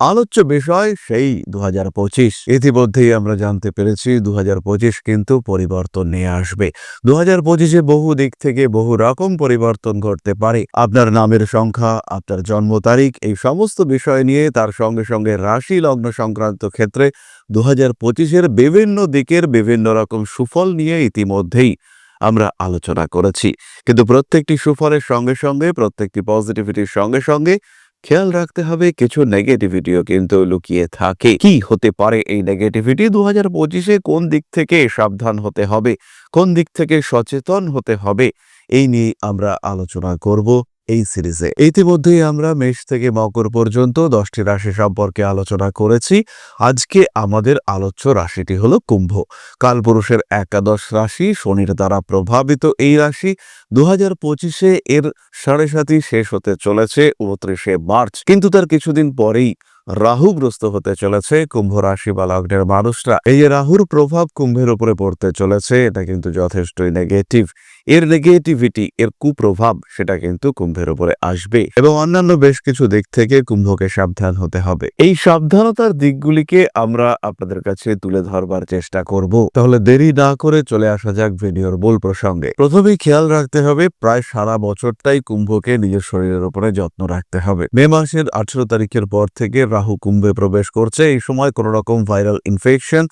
আলোচ্য বিষয় সেই দু হাজার পঁচিশ। ইতিমধ্যেই আমরা জানতে পেরেছি দু হাজার পঁচিশ কিন্তু পরিবর্তন নিয়ে আসবে। দু হাজার পঁচিশে বহু দিক থেকে বহু রকম পরিবর্তন ঘটতে পারে। আপনার নামের সংখ্যা, আপনার জন্ম তারিখ, এই সমস্ত বিষয় নিয়ে তার সঙ্গে সঙ্গে রাশি লগ্ন সংক্রান্ত ক্ষেত্রে দু হাজার পঁচিশের বিভিন্ন দিকের বিভিন্ন রকম সুফল নিয়ে ইতিমধ্যেই আমরা আলোচনা করেছি। কিন্তু প্রত্যেকটি সুফলের সঙ্গে সঙ্গে, প্রত্যেকটি পজিটিভিটির সঙ্গে সঙ্গে খেয়াল রাখতে হবে কিছু নেগেটিভিটিও কিন্তু লুকিয়ে থাকে। কি হতে পারে এই নেগেটিভিটি দু হাজার পঁচিশে কোন দিক থেকে সাবধান হতে হবে? কোন দিক থেকে সচেতন হতে হবে? এই নিয়ে আমরা আলোচনা করব। এই সিরিজে। ইতিমধ্যেই আমরা মেষ থেকে মকর পর্যন্ত দশটি রাশি সম্পর্কে আলোচনা করেছি। আজকে আমাদের আলোচ্য রাশিটি হলো কুম্ভ। কালপুরুষের একাদশ রাশি শনির দ্বারা প্রভাবিত এই রাশি। দু হাজার পঁচিশে এর সাড়ে সাতই শেষ হতে চলেছে, উনত্রিশে মার্চ। কিন্তু তার কিছুদিন পরেই রাহুগ্রস্ত হতে চলেছে, কুম্ভ রাশি বা লগ্নের মানুষরা। এই রাহুর প্রভাব কুম্ভের উপরে পড়তে চলেছে, এটা কিন্তু যথেষ্টই নেগেটিভ এর নেগেটিভিটি এর কুপ্রভাব, সেটা কিন্তু কুম্ভের উপরে আসবে এবং অন্যান্য বেশ কিছু দিক থেকে কুম্ভকে সাবধান হতে হবে। এই সাবধানতার দিকগুলিকে আমরা আপনাদের কাছে তুলে ধরবার চেষ্টা করব। তাহলে দেরি না করে চলে আসা যাক ভিডিওর মূল প্রসঙ্গে। প্রথমেই খেয়াল রাখতে হবে, প্রায় সারা বছরটাই কুম্ভকে নিজের শরীরের উপরে যত্ন রাখতে হবে। মে মাসের আঠেরো তারিখের পর থেকে রাহু কুম্ভে প্রবেশ করছে। এই সময় কোনো রকম ভাইরাল ইনফেকশন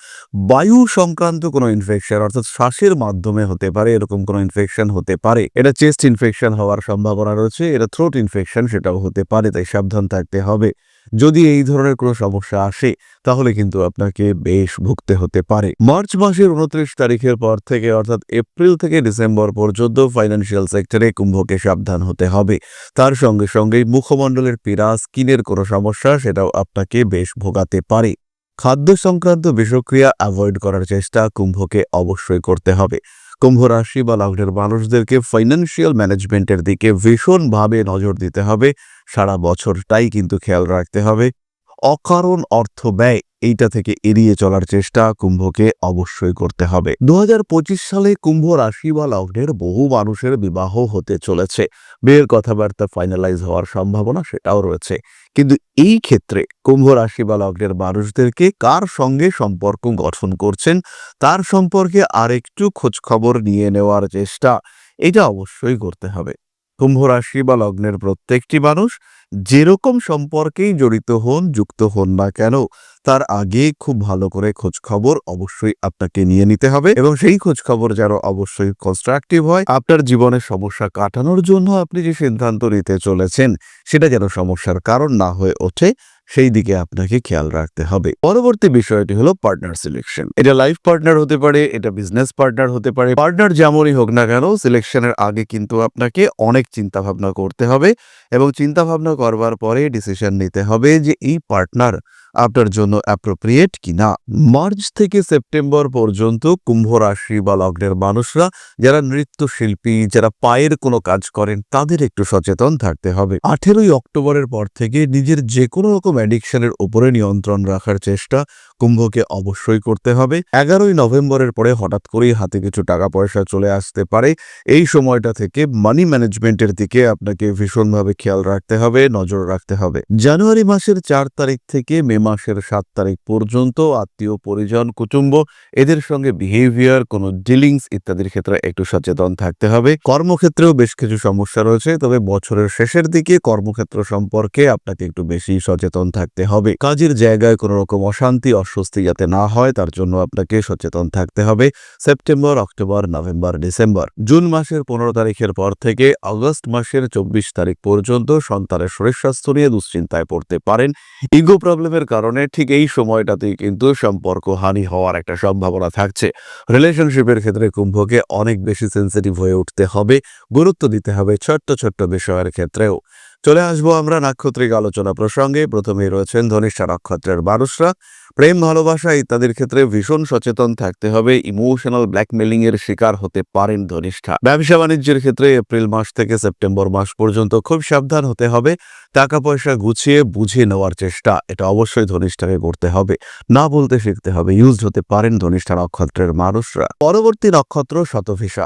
বায়ু সংক্রান্ত কোনো ইনফেকশন অর্থাৎ শ্বাসের মাধ্যমে হতে পারে, এরকম কোনো ইনফেকশন হতে পারে। এটা চেস্ট ইনফেকশন হওয়ার সম্ভাবনা রয়েছে, এটা থ্রোট ইনফেকশন সেটাও হতে পারে, তাই সাবধান থাকতে হবে। যদি এই ধরনের কোনো সমস্যা আসে, তাহলে কিন্তু আপনাকে বেশ ভুগতে হতে পারে। মার্চ মাসের উনত্রিশ তারিখের পর থেকে, অর্থাৎ এপ্রিল থেকে ডিসেম্বর পর্যন্ত ফাইন্যান্সিয়াল সেক্টরে কুম্ভকে সাবধান হতে হবে। তার সঙ্গে সঙ্গেই মুখমণ্ডলের পীড়া স্কিনের কোনো সমস্যা, সেটাও আপনাকে বেশ ভোগাতে পারে। খাদ্য সংক্রান্ত বিষক্রিয়া অ্যাভয়েড করার চেষ্টা কুম্ভকে অবশ্যই করতে হবে। কুম্ভ রাশি বা লগ্নের মানুষদেরকে ফাইন্যান্সিয়াল ম্যানেজমেন্টের দিকে ভীষণভাবে নজর দিতে হবে। সারা বছরটাই কিন্তু খেয়াল রাখতে হবে। অকারণ অর্থ ব্যয় এইটা থেকে এড়িয়ে চলার চেষ্টা কুম্ভকে অবশ্যই করতে হবে। দু হাজার পঁচিশ সালে কুম্ভ রাশি বা লগ্নের বহু মানুষের বিবাহ হতে চলেছে। বিয়ের কথাবার্তা ফাইনালাইজ হওয়ার সম্ভাবনা সেটাও রয়েছে। কিন্তু এই ক্ষেত্রে কুম্ভ রাশি বা লগ্নের মানুষদেরকে কার সঙ্গে সম্পর্ক গঠন করছেন, তার সম্পর্কে আরেকটু খোঁজখবর নিয়ে নেওয়ার চেষ্টা, এটা অবশ্যই করতে হবে। কুম্ভ রাশি বা লগ্নের প্রত্যেকটি মানুষ যেরকম সম্পর্কেই জড়িত হন, যুক্ত হন না কেন, তার আগে খুব ভালো করে খোঁজ খবর অবশ্যই আপনাকে নিয়ে নিতে হবে এবং সেই খোঁজ খবর যেন অবশ্যই কনস্ট্রাকটিভ হয়। আপনার জীবনের সমস্যা কাটানোর জন্য আপনি যে সিদ্ধান্ত নিতে চলেছেন, সেটা যেন সমস্যার কারণ না হয়ে ওঠে। সেই দিকে আপনাকে খেয়াল রাখতে হবে। পরবর্তী বিষয়টি হলো পার্টনার সিলেকশন এটা লাইফ পার্টনার হতে পারে, এটা বিজনেস পার্টনার হতে পারে। পার্টনার যেমনই হোক না কেন সিলেকশনের আগে কিন্তু আপনাকে অনেক চিন্তা ভাবনা করতে হবে এবং চিন্তা ভাবনা করবার পরে ডিসিশন নিতে হবে যে এই পার্টনার আপনার জন্য অ্যাপ্রোপ্রিয়েট কি না মার্চ থেকে সেপ্টেম্বর পর্যন্ত কুম্ভ রাশি বা লগ্নের মানুষরা যারা নৃত্যশিল্পী, যারা পায়ের কোনো কাজ করেন, তাদের একটু সচেতন থাকতে হবে। আঠেরোই অক্টোবরের পর থেকে নিজের যে কোনো রকম অ্যাডিকশনের উপরে নিয়ন্ত্রণ রাখার চেষ্টা কুম্ভকে অবশ্যই করতে হবে। এগারোই নভেম্বরের পরে হঠাৎ করেই হাতে কিছু টাকা পয়সা চলে আসতে পারে। এই সময়টা থেকে মানি ম্যানেজমেন্টের দিকে আপনাকে ভীষণভাবে খেয়াল রাখতে হবে, নজর রাখতে হবে। জানুয়ারি মাসের চার তারিখ থেকে মে মাসের সাত তারিখ পর্যন্ত আত্মীয়, পরিজন, কুটুম্ব, এদের সঙ্গে বিহেভিয়ার কোনো ডিলিংস ইত্যাদির ক্ষেত্রে একটু সচেতন থাকতে হবে। কর্মক্ষেত্রেও বেশ কিছু সমস্যা রয়েছে, তবে বছরের শেষের দিকে কর্মক্ষেত্র সম্পর্কে আপনাকে একটু বেশি সচেতন থাকতে হবে। কাজের জায়গায় কোনো রকম অশান্তি অস্বস্তি যাতে না হয়, তার জন্য আপনাকে সচেতন থাকতে হবে। September, October, November, December. June মাসের পনেরো তারিখের পর থেকে আগস্ট মাসের চব্বিশ তারিখ পর্যন্ত সন্তানের শরীর স্বাস্থ্য নিয়ে দুশ্চিন্তায় পড়তে পারেন। ইগো প্রবলেমের কারণে ঠিক এই সময়টাতেই কিন্তু সম্পর্ক হানি হওয়ার একটা সম্ভাবনা থাকছে। রিলেশনশিপের ক্ষেত্রে কুম্ভকে অনেক বেশি সেন্সিটিভ হয়ে উঠতে হবে। গুরুত্ব দিতে হবে ছোট্ট ছোট্ট বিষয়ের ক্ষেত্রেও। চলে আসব আমরা নাক্ষত্রিক আলোচনা প্রসঙ্গে। প্রথমেই রয়েছেন ধনিষ্ঠা নক্ষত্রের মানুষরা। প্রেম, ভালোবাসা ইত্যাদির ক্ষেত্রে ভীষণ সচেতন থাকতে হবে। ইমোশনাল ব্ল্যাকমেলিং এর শিকার হতে পারেন ধনিষ্ঠা। ব্যবসা বাণিজ্যের ক্ষেত্রে এপ্রিল মাস থেকে সেপ্টেম্বর মাস পর্যন্ত খুব সাবধান হতে হবে। টাকা পয়সা গুছিয়ে বুঝে নেওয়ার চেষ্টা, এটা অবশ্যই ধনিষ্ঠাকে করতে হবে। না বলতে শিখতে হবে। ইউজড হতে পারেন ধনিষ্ঠা নক্ষত্রের মানুষরা। পরবর্তী নক্ষত্র শতভিসা।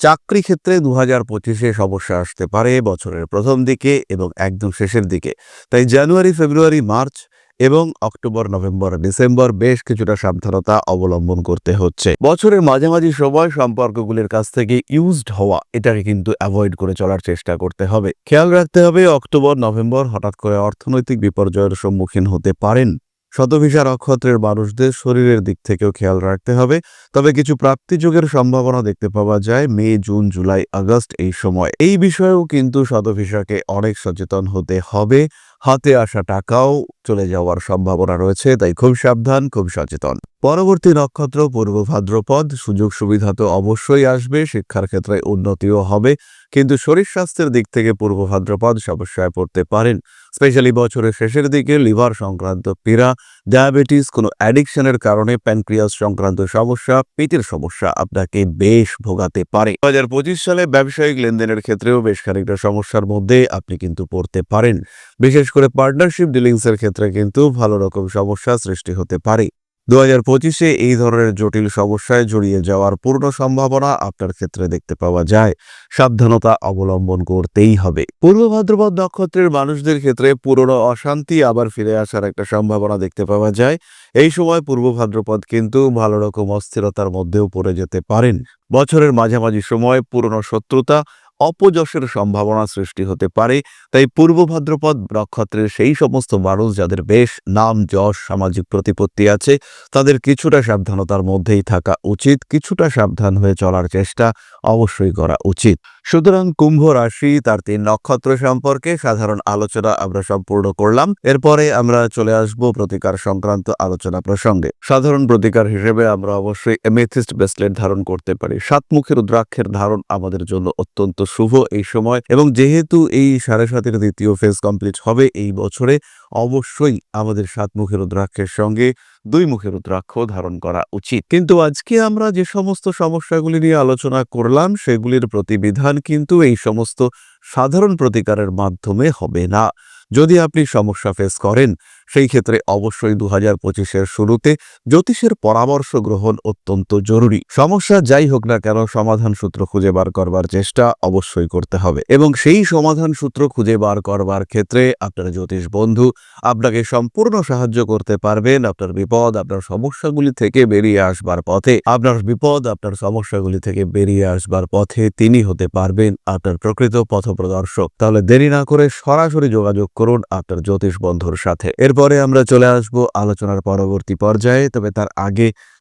চাকরি ক্ষেত্রে দু হাজার পঁচিশে সমস্যা আসতে পারে বছরের প্রথম দিকে এবং একদম শেষের দিকে। তাই জানুয়ারি, ফেব্রুয়ারি, মার্চ এবং অক্টোবর, নভেম্বর, ডিসেম্বর বেশ কিছুটা সাবধানতা অবলম্বন করতে হচ্ছে। বছরের মাঝামাঝি সময় সম্পর্কগুলির কাছ থেকে ইউজড হওয়া, এটাকে কিন্তু অ্যাভয়েড করে চলার চেষ্টা করতে হবে। খেয়াল রাখতে হবে, অক্টোবর, নভেম্বর হঠাৎ করে অর্থনৈতিক বিপর্যয়ের সম্মুখীন হতে পারেন। শতভিসা নক্ষত্রের মানুষদের শরীরের দিক থেকেও খেয়াল রাখতে হবে। তবে কিছু প্রাপ্তিযোগের সম্ভাবনা দেখতে পাওয়া যায়। মে, জুন, জুলাই, আগস্ট এই সময়। এই বিষয়েও কিন্তু শতভিসাকে অনেক সচেতন হতে হবে। হাতে আসা টাকাও চলে যাওয়ার সম্ভাবনা রয়েছে, তাই খুব সাবধান, খুব সচেতন। পরবর্তী নক্ষত্র, পূর্ব ভাদ্রপদ, সুযোগ সুবিধা তো অবশ্যই আসবে, শিক্ষার ক্ষেত্রে উন্নতিও হবে, কিন্তু শরীর স্বাস্থ্যের দিক থেকে পূর্ব ভাদ্রপদ সমস্যায় পড়তে পারেন। স্পেশালি বছরের শেষের দিকে লিভার সংক্রান্ত পীড়া, ডায়াবেটিস, কোনো অ্যাডিকশনের কারণে প্যানক্রিয়াস সংক্রান্ত সমস্যা পেটের সমস্যা আপনাকে বেশ ভোগাতে পারে। দু হাজার পঁচিশ সালে ব্যবসায়িক লেনদেনের ক্ষেত্রেও বেশ খানিকটা সমস্যার মধ্যে আপনি কিন্তু পড়তে পারেন। বিশেষ করে পার্টনারশিপ ডিলিংসের ক্ষেত্রে কিন্তু ভালো রকম সমস্যা সৃষ্টি হতে পারে। দু হাজার পঁচিশে এই ধরনের জটিল সমস্যায় জড়িয়ে যাওয়ার পূর্ণ সম্ভাবনা আপনার ক্ষেত্রে দেখতে পাওয়া যায়। সাবধানতা অবলম্বন করতেই হবে। পূর্ব ভাদ্রপদ নক্ষত্রের মানুষদের ক্ষেত্রে পুরনো অশান্তি আবার ফিরে আসার একটা সম্ভাবনা দেখতে পাওয়া যায়। এই সময় পূর্ব ভাদ্রপদ কিন্তু ভালো রকম অস্থিরতার মধ্যেও পড়ে যেতে পারেন। বছরের মাঝামাঝি সময় পুরনো শত্রুতা অপযশের সম্ভাবনা সৃষ্টি হতে পারে। তাই পূর্ব ভাদ্রপদ নক্ষত্রের সেই সমস্ত মানুষ যাদের বেশ নাম, যশ, সামাজিক প্রতিপত্তি আছে, তাদের কিছুটা সাবধানতার মধ্যেই থাকা উচিত, কিছুটা সাবধান হয়ে চলার চেষ্টা অবশ্যই করা উচিত। সুতরাং কুম্ভ রাশি তার তিন নক্ষত্র সম্পর্কে সাধারণ আলোচনা আমরা সম্পূর্ণ করলাম। এরপরে আমরা চলে আসব প্রতিকার সংক্রান্ত আলোচনা প্রসঙ্গে। সাধারণ প্রতিকার হিসেবে আমরা অবশ্যই এমেথিস্ট ব্রেসলেট ধারণ করতে পারি। সাতমুখী রুদ্রাক্ষের ধারণ আমাদের জন্য অত্যন্ত শুভ এই সময় এবং যেহেতু এই সাড়ে সাতের দ্বিতীয় ফেজ কমপ্লিট হবে এই বছরে, অবশ্যই আমাদের সাতমুখী রুদ্রাক্ষের সঙ্গে দুই মুখের রুদ্রাক্ষ ধারণ করা উচিত। কিন্তু আজকে আমরা যে সমস্ত সমস্যাগুলি নিয়ে আলোচনা করলাম, সেগুলির প্রতিবিধান কিন্তু এই সমস্ত সাধারণ প্রতিকারের মাধ্যমে হবে না। যদি আপনি সমস্যা ফেস করেন সেই ক্ষেত্রে অবশ্যই দু হাজার পঁচিশের শুরুতে জ্যোতিষের পরামর্শ গ্রহণ অত্যন্ত জরুরি। সমস্যা যাই হোক না কেন সমাধান সূত্র খুঁজে বার করবার চেষ্টা অবশ্যই করতে হবে এবং সেই সমাধান সূত্র খুঁজে বার করবার ক্ষেত্রে আপনার জ্যোতিষ বন্ধু আপনাকে সম্পূর্ণ সাহায্য করতে পারবেন। আপনার বিপদ, আপনার সমস্যাগুলি থেকে বেরিয়ে আসবার পথে, আপনার বিপদ, আপনার সমস্যাগুলি থেকে বেরিয়ে আসবার পথে তিনি হতে পারবেন আপনার প্রকৃত পথপ্রদর্শক। তাহলে দেরি না করে সরাসরি যোগাযোগ করুন আপনার জ্যোতিষ বন্ধুর সাথে। এরপরে আমরা চলে আসব আলোচনার পরবর্তী পর্যায়ে তবে তার আগে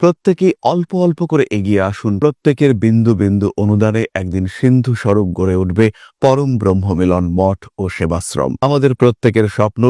প্রত্যেকেই অল্প অল্প করে এগিয়ে আসুন। প্রত্যেকের বিন্দু বিন্দু অনুদানে একদিন সিন্ধু স্বরূপ গড়ে উঠবে। পরম ব্রহ্মমিলন মঠ ও সেবাশ্রম। আমাদের প্রত্যেকের স্বপ্ন